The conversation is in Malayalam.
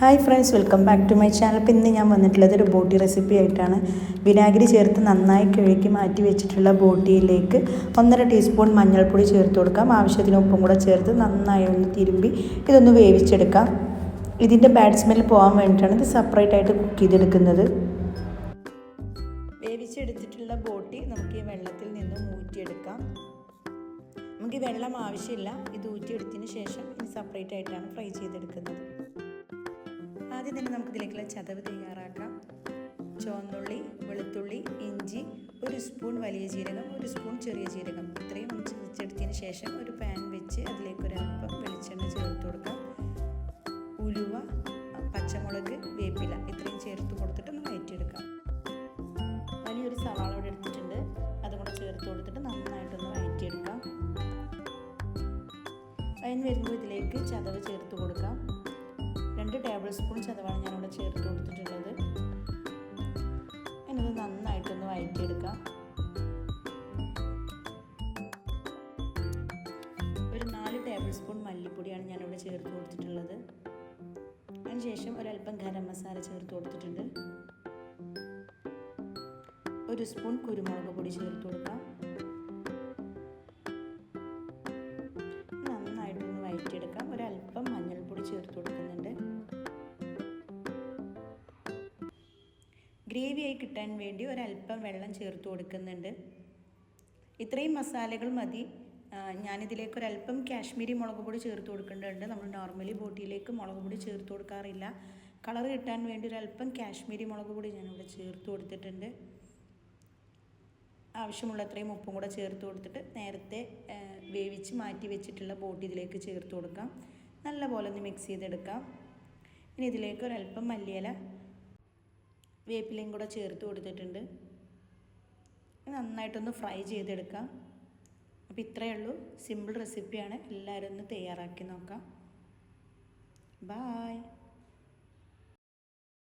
Hi friends welcome back to my channel അപ്പോൾ ഇന്ന് ഞാൻ വന്നിട്ടുള്ളത് ഒരു ബോട്ടി റെസിപ്പി ആയിട്ടാണ്. വിനാഗിരി ചേർത്ത് നന്നായി കിഴക്കി മാറ്റി വെച്ചിട്ടുള്ള ബോട്ടിയിലേക്ക് ഒന്നര ടീസ്പൂൺ മഞ്ഞൾപ്പൊടി ചേർത്ത് കൊടുക്കാം. ആവശ്യത്തിന് ഉപ്പും കൂടെ ചേർത്ത് നന്നായി ഒന്ന് തിരുമ്പി ഇതൊന്ന് വേവിച്ചെടുക്കാം. ഇതിന്റെ ബാഡ് സ്മെൽ പോകാൻ വേണ്ടിയിട്ടാണ് ഇത് സെപ്പറേറ്റ് ആയിട്ട് കുക്ക് ചെയ്തെടുക്കുന്നത്. വേവിച്ചെടുത്തിട്ടുള്ള ബോട്ടി നമുക്ക് ഈ വെള്ളത്തിൽ നിന്നും ഊറ്റിയെടുക്കാം. നമുക്ക് വെള്ളം ആവശ്യമില്ല. ഇത് ഊറ്റിയെടുത്തതിന് ശേഷം ഇത് സെപ്പറേറ്റ് ആയിട്ടാണ് ഫ്രൈ ചെയ്തെടുക്കുന്നത്. തന്നെ നമുക്ക് ഇതിലേക്കുള്ള ചതവ് തയ്യാറാക്കാം. ചുവന്നുള്ളി വെളുത്തുള്ളി ഇഞ്ചി ഒരു സ്പൂൺ വലിയ ജീരകം ഒരു സ്പൂൺ ചെറിയ ജീരകം. ഇത്രയും ചതച്ചെടുത്തതിന് ശേഷം ഒരു പാൻ വെച്ച് അതിലേക്ക് ഒരു അല്പം വെളിച്ചെണ്ണ ചേർത്ത് കൊടുക്കാം. ഉലുവ പച്ചമുളക് വേപ്പില ഇത്രയും ചേർത്ത് കൊടുത്തിട്ട് ഒന്ന് വയറ്റിയെടുക്കാം. വലിയൊരു സവാള ഇവിടെ എടുത്തിട്ടുണ്ട്. അതും കൂടെ ചേർത്ത് കൊടുത്തിട്ട് നന്നായിട്ടൊന്ന് വയറ്റിയെടുക്കാം. അതിന് വരുമ്പോൾ ഇതിലേക്ക് ചതവ് ചേർത്ത് കൊടുക്കാം. രണ്ട് ടേബിൾ സ്പൂൺ ചതവാണ് ഞാനിവിടെ ചേർത്ത് കൊടുത്തിട്ടുള്ളത്. അതിനത് നന്നായിട്ടൊന്ന് വഴറ്റിയെടുക്കാം ഒരു നാല് ടേബിൾ സ്പൂൺ മല്ലിപ്പൊടിയാണ് ഞാനിവിടെ ചേർത്ത് കൊടുത്തിട്ടുള്ളത്. അതിനുശേഷം ഒരല്പം ഗരം മസാല ചേർത്ത് കൊടുത്തിട്ടുണ്ട്. ഒരു സ്പൂൺ കുരുമുളക് പൊടി ചേർത്ത് കൊടുക്കാം. ഗ്രേവിയായി കിട്ടാൻ വേണ്ടി ഒരല്പം വെള്ളം ചേർത്ത് കൊടുക്കുന്നുണ്ട്. ഇത്രയും മസാലകൾ മതി. ഞാനിതിലേക്ക് ഒരല്പം കാശ്മീരി മുളക് പൊടി ചേർത്ത് കൊടുക്കേണ്ടതുണ്ട് നമ്മൾ നോർമലി ബോട്ടിയിലേക്ക് മുളക് പൊടി ചേർത്ത് കൊടുക്കാറില്ല. കളർ കിട്ടാൻ വേണ്ടി ഒരല്പം കാശ്മീരി മുളക് പൊടി ഞാനിവിടെ ചേർത്ത് കൊടുത്തിട്ടുണ്ട്. ആവശ്യമുള്ള അത്രയും ഉപ്പും കൂടെ ചേർത്ത് കൊടുത്തിട്ട് നേരത്തെ വേവിച്ച് മാറ്റി വെച്ചിട്ടുള്ള ബോട്ടി ഇതിലേക്ക് ചേർത്ത് കൊടുക്കാം. നല്ല പോലെ ഒന്ന് മിക്സ് ചെയ്തെടുക്കാം. ഇനി ഇതിലേക്ക് ഒരല്പം മല്ലിയില വേപ്പിലയും കൂടെ ചേർത്ത് കൊടുത്തിട്ടുണ്ട്. നന്നായിട്ടൊന്ന് ഫ്രൈ ചെയ്തെടുക്കാം. അപ്പോൾ ഇത്രയേ ഉള്ളൂ. സിമ്പിൾ റെസിപ്പിയാണ്. എല്ലാവരും ഒന്ന് തയ്യാറാക്കി നോക്കാം. ബായ്.